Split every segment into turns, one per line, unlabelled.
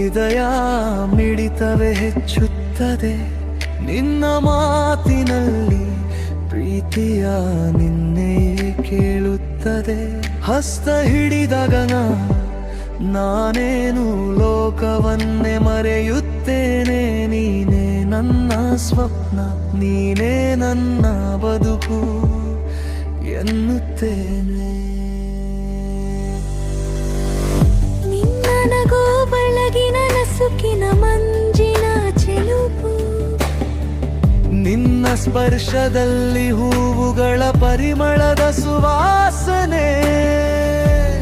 ಹೃದಯ ಮಿಡಿತವೇ ಹೆಚ್ಚುತ್ತದೆ. ನಿನ್ನ ಮಾತಿನಲ್ಲಿ ಪ್ರೀತಿಯ ನಿನ್ನೆ ಕೇಳುತ್ತದೆ. ಹಸ್ತ ಹಿಡಿದಗನ ನಾನೇನು ಲೋಕವನ್ನೇ ಮರೆಯುತ್ತೇನೆ. ನೀನೇ ನನ್ನ ಸ್ವಪ್ನ, ನೀನೇ ನನ್ನ ಬದುಕು ಎನ್ನುತ್ತೇನೆ.
ನಿನ್ನ
ಸ್ಪರ್ಶದಲ್ಲಿ ಹೂವುಗಳ ಪರಿಮಳದ ಸುವಾಸನೆ.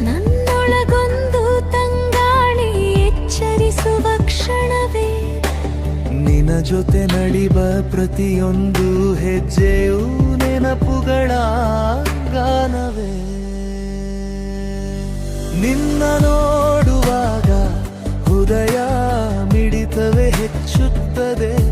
ನನ್ನೊಳಗೊಂದು ತಂಗಾಳಿ ಎಚ್ಚರಿಸುವ ಕ್ಷಣವೇ.
ನಿನ್ನ ಜೊತೆ ನಡಿಬ ಪ್ರತಿಯೊಂದು ಹೆಜ್ಜೆಯೂ ನೆನಪುಗಳ ಗಾನವೇ. ನಿನ್ನ ನೋಡುವಾಗ ಹೃದಯ ಮಿಡಿತವೇ ಹೆಚ್ಚುತ್ತದೆ.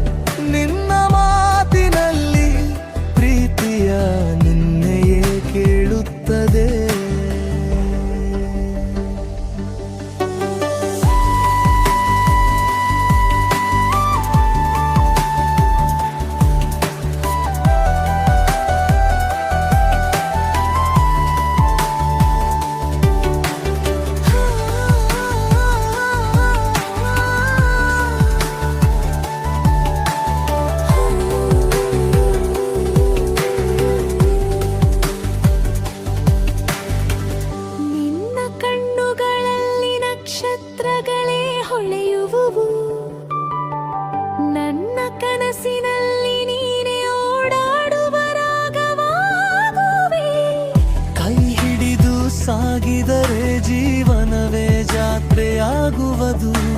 magoado.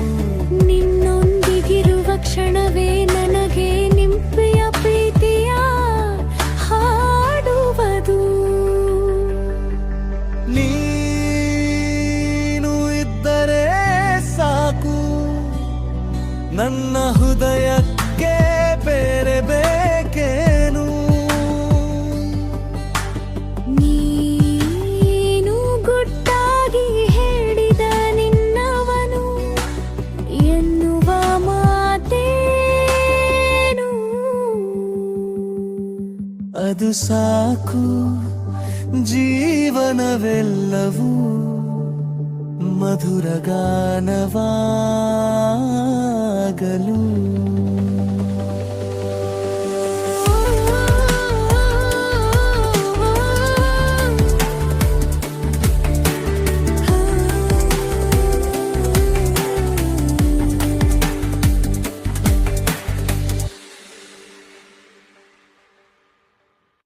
ಅದು ಸಾಕು ಜೀವನವೆಲ್ಲವೂ ಮಧುರ ಗಾನವಾಗಲು